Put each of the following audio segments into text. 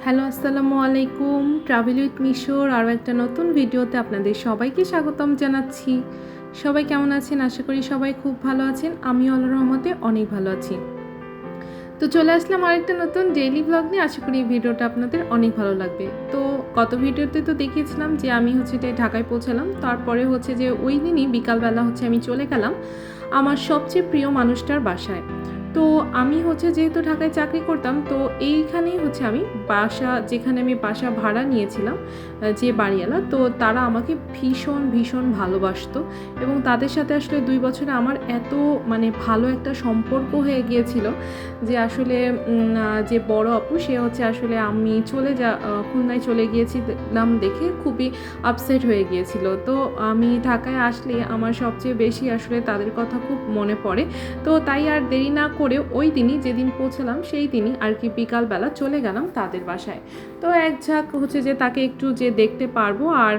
Hello, আসসালামু আলাইকুম। Travel with মিশোর আরও একটা নতুন ভিডিওতে আপনাদের সবাইকে স্বাগতম জানাচ্ছি। সবাই কেমন আছেন? আশা করি সবাই খুব ভালো আছেন। আমি আল্লাহ রহমতে অনেক ভালো আছি। তো চলে আসলাম আরেকটা নতুন ডেইলি ব্লগ নিয়ে। আশা করি এই ভিডিওটা আপনাদের অনেক ভালো লাগবে। তো গত ভিডিওতে তো দেখিয়েছিলাম যে আমি হচ্ছে যে ঢাকায় পৌঁছালাম। তারপরে হচ্ছে যে ওই দিনই বিকালবেলা হচ্ছে আমি চলে গেলাম আমার সবচেয়ে প্রিয় মানুষটার বাসায়। তো আমি হচ্ছে যেহেতু ঢাকায় চাকরি করতাম, তো এইখানেই হচ্ছে আমি বাসা, যেখানে আমি বাসা ভাড়া নিয়েছিলাম যে বাড়িওয়ালা, তো তারা আমাকে ভীষণ ভীষণ ভালোবাসতো এবং তাদের সাথে আসলে দুই বছরে আমার এত মানে ভালো একটা সম্পর্ক হয়ে গিয়েছিল যে আসলে যে বড় আপু, সে হচ্ছে আসলে আমি চলে যা খুলনায় চলে গিয়েছিলাম দেখে খুবই আপসেট হয়ে গিয়েছিল। তো আমি ঢাকায় আসলে আমার সবচেয়ে বেশি আসলে তাদের কথা খুব মনে পড়ে। তো তাই আর দেরি না করে ওই দিনই যেদিন পৌঁছলাম সেই দিনই আর কি বিকালবেলা চলে গেলাম তাদের বাসায়। তো এক ঝাঁক হচ্ছে যে তাকে একটু যে দেখতে পারব। আর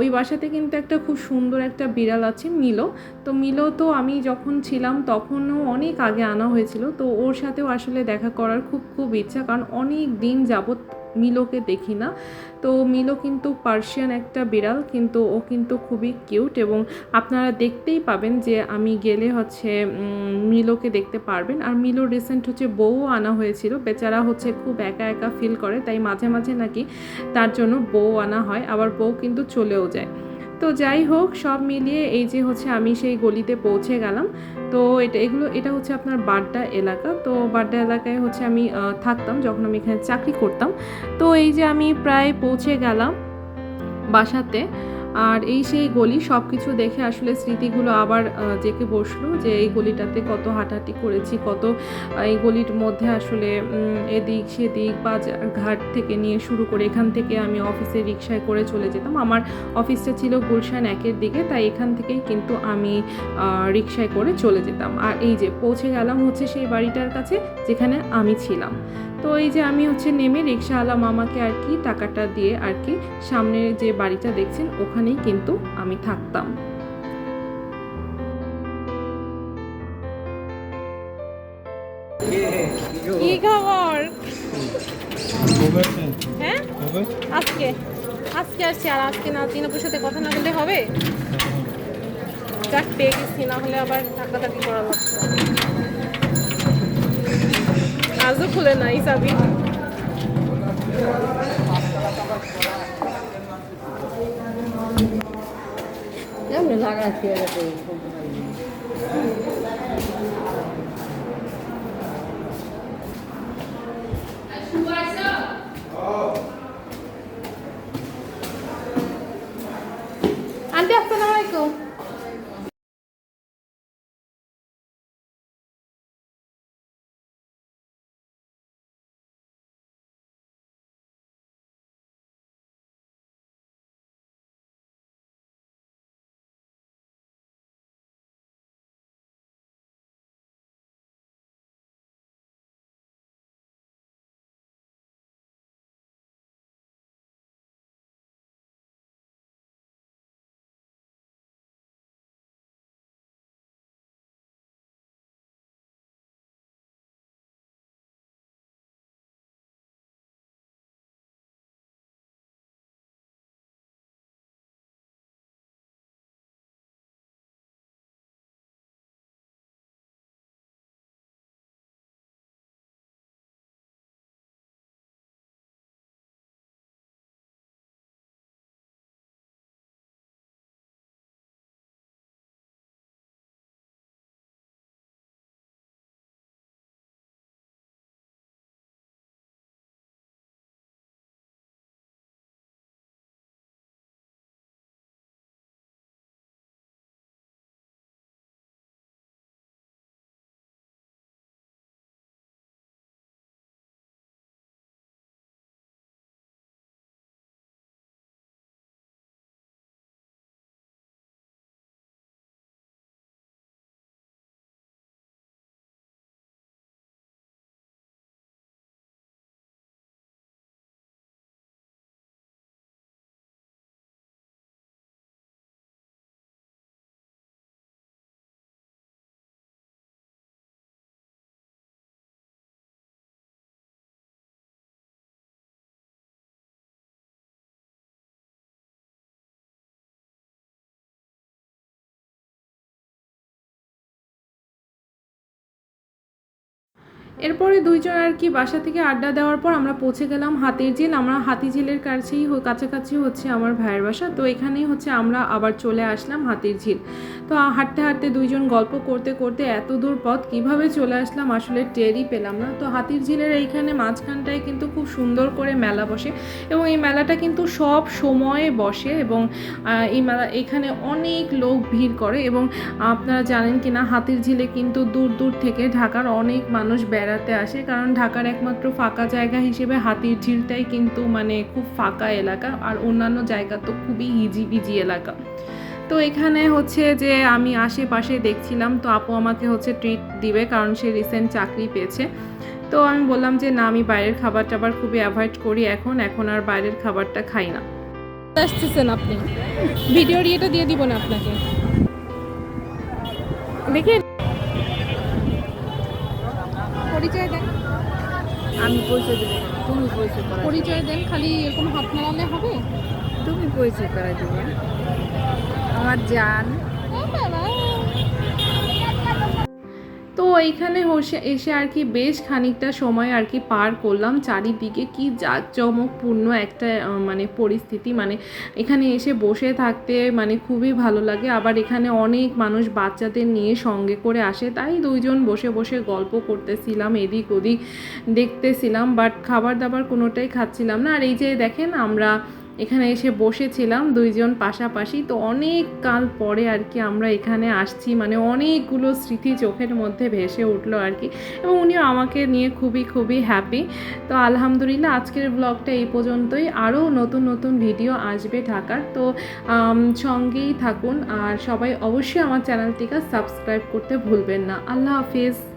ওই বাসাতে কিন্তু একটা খুব সুন্দর একটা বিড়াল আছে, মিলো। তো মিলো তো আমি যখন ছিলাম তখনও অনেক আগে আনা হয়েছিল। তো ওর সাথেও আসলে দেখা করার খুব খুব ইচ্ছা। কারণ অনেক দিন যাবৎ মিলোকে দেখি না। তো মিলো কিন্তু পার্সিয়ান একটা বিড়াল, কিন্তু ও কিন্তু খুবই কিউট এবং আপনারা দেখতেই পাবেন যে আমি গেলে হচ্ছে মিলোকে দেখতে পারবেন। আর মিলো রিসেন্ট হচ্ছে বউও আনা হয়েছিল। বেচারা হচ্ছে খুব একা একা ফিল করে, তাই মাঝে মাঝে নাকি তার জন্য বউ আনা হয়, আবার বউ কিন্তু চলেও যায়। তো যাই হোক, সব মিলিয়ে এই যে হচ্ছে আমি সেই গলিতে পৌঁছে গেলাম। তো এটা, এগুলো, এটা হচ্ছে আপনার বাড্ডা এলাকা। তো বাড্ডা এলাকায় হচ্ছে আমি থাকতাম যখন আমি এখানে চাকরি করতাম। তো এই যে আমি প্রায় পৌঁছে গেলাম বাসাতে আর এই সেই গলি সব কিছু দেখে আসলে স্মৃতিগুলো আবার জেকে বসল যে এই গলিটাতে কত হাঁটাহাঁটি করেছি, কত এই গলির মধ্যে আসলে এদিক সেদিক বাজার ঘাট থেকে নিয়ে শুরু করে এখান থেকে আমি অফিসে রিক্সায় করে চলে যেতাম। আমার অফিসটা ছিল গুলশান একের দিকে, তাই এখান থেকেই কিন্তু আমি রিক্সায় করে চলে যেতাম। আর এই যে পৌঁছে গেলাম হচ্ছে সেই বাড়িটার কাছে, যেখানে আমি ছিলাম। তো এই যে আমি হচ্ছে নেমে রিক্সাওয়ালা মামাকে আর কি টাকাটা দিয়ে আর কি সামনের যে বাড়িটা দেখছেন, ওখানেই কিন্তু আমি থাকতাম। কি খবর? হ্যাঁ? আজকে? আজকে আসছি আর আজকে না, তিনাপুর সাথে কথা না বললে হবে? যাক, পেয়ে গেছি, না হলে আবার টাকাটাকি করা লাগতো আজও খুলে নাই চাবি কেমন এরপরে দুইজন আর কি বাসা থেকে আড্ডা দেওয়ার পর আমরা পৌঁছে গেলাম হাতির ঝিল। আমরা হাতি ঝিলের কাছেই কাছাকাছি হচ্ছে আমার ভাইয়ের বাসা। তো এখানেই হচ্ছে আমরা আবার চলে আসলাম হাতির ঝিল। তো হাঁটতে হাঁটতে দুইজন গল্প করতে করতে এত দূর পথ কীভাবে চলে আসলাম আসলে টেরই পেলাম না। তো হাতির ঝিলের এইখানে মাঝখানটায় কিন্তু খুব সুন্দর করে মেলা বসে এবং এই মেলাটা কিন্তু সব সময়ে বসে এবং এই মেলা এখানে অনেক লোক ভিড় করে এবং আপনারা জানেন কি না হাতির ঝিলে কিন্তু দূর দূর থেকে ঢাকার অনেক মানুষ বেড়াতে আসে, কারণ ঢাকার একমাত্র ফাঁকা জায়গা হিসেবে হাতির ঝিলটাই কিন্তু মানে খুব ফাঁকা এলাকা, আর অন্যান্য জায়গা তো খুবই হিজিবিজি এলাকা। তো এখানে হচ্ছে যে আমি আশেপাশে দেখছিলাম, তো আপু আমাকে হচ্ছে ট্রিট দিবে, কারণ সে রিসেন্ট চাকরি পেয়েছে। তো আমি বললাম যে, না, আমি বাইরের খাবার টাবার খুবই অ্যাভয়েড করি এখন এখন আর বাইরের খাবারটা খাই না। আসতেছেন আপনি। ভিডিওর ইয়েটা দিয়ে দিব না আপনাকে। দেখে পরিচয় দেন। আমি পরিচয় দেবো তুমি পরিচয় করা পরিচয় দেন খালি এরকম হাত নাড়ালে হবে? তুমি পরিচয় করা দেবে। আমার জান এইখানে এসে আর কি বেশ খানিকটা সময় আর কি পার করলাম। চারিদিকে কি জাঁকজমকপূর্ণ একটা মানে পরিস্থিতি। মানে এখানে এসে বসে থাকতে মানে খুবই ভালো লাগে। আবার এখানে অনেক মানুষ বাচ্চাদের নিয়ে সঙ্গে করে আসে। তাই দুইজন বসে বসে গল্প করতেছিলাম, এদিক ওদিক দেখতেছিলাম। বাট খাবার দাবার কোনোটাই খাচ্ছিলাম না। আর এই যে দেখেন আমরা এখানে এসে বসেছিলাম দুইজন পাশাপাশি। তো অনেক কাল পরে আর কি আমরা এখানে আসছি। মানে অনেকগুলো স্মৃতি চোখের মধ্যে ভেসে উঠল আর কি। এবং উনিও আমাকে নিয়ে খুবই খুবই হ্যাপি তো আলহামদুলিল্লাহ আজকের ব্লগটা এই পর্যন্তই। আরও নতুন নতুন ভিডিও আসবে ঢাকার। তো সঙ্গেই থাকুন। আর সবাই অবশ্যই আমার চ্যানেলটিকে সাবস্ক্রাইব করতে ভুলবেন না। আল্লাহ হাফিজ।